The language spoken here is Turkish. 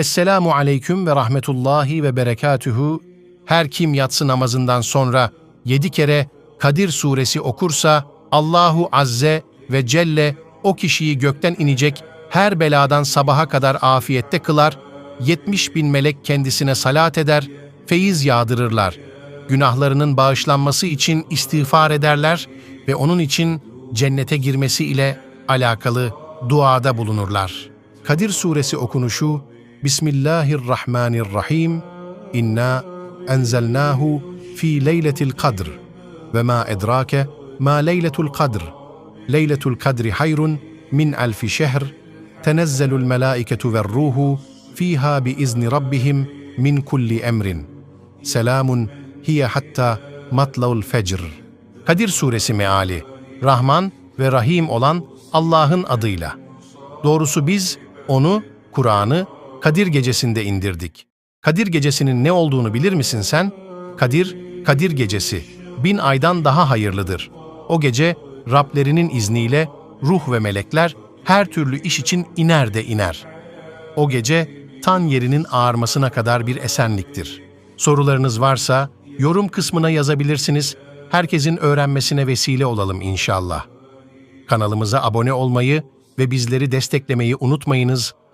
Esselamu aleyküm ve rahmetullahi ve berekatühü. Her kim yatsı namazından sonra yedi kere Kadir suresi okursa Allahu Azze ve Celle o kişiyi gökten inecek her beladan sabaha kadar afiyette kılar, 70 bin melek kendisine salat eder, feyiz yağdırırlar. Günahlarının bağışlanması için istiğfar ederler ve onun için cennete girmesi ile alakalı duada bulunurlar. Kadir suresi okunuşu Bismillahirrahmanirrahim. İnna enzelnahu fi leyletil kadr. Ve ma edrake ma leyletul kadr. Leyletul kadri hayrun min alfi şehr. Tenezzelul melâiketu ve ruhu fiha bi izni rabbihim min kulli emrin. Selamun hiye hatta matla'ul fecr. Kadir suresi meali. Rahman ve Rahim olan Allah'ın adıyla. Doğrusu biz onu, Kur'an'ı Kadir gecesinde indirdik. Kadir gecesinin ne olduğunu bilir misin sen? Kadir, Kadir gecesi, bin aydan daha hayırlıdır. O gece Rablerinin izniyle ruh ve melekler her türlü iş için iner de iner. O gece tan yerinin ağarmasına kadar bir esenliktir. Sorularınız varsa yorum kısmına yazabilirsiniz. Herkesin öğrenmesine vesile olalım inşallah. Kanalımıza abone olmayı ve bizleri desteklemeyi unutmayınız.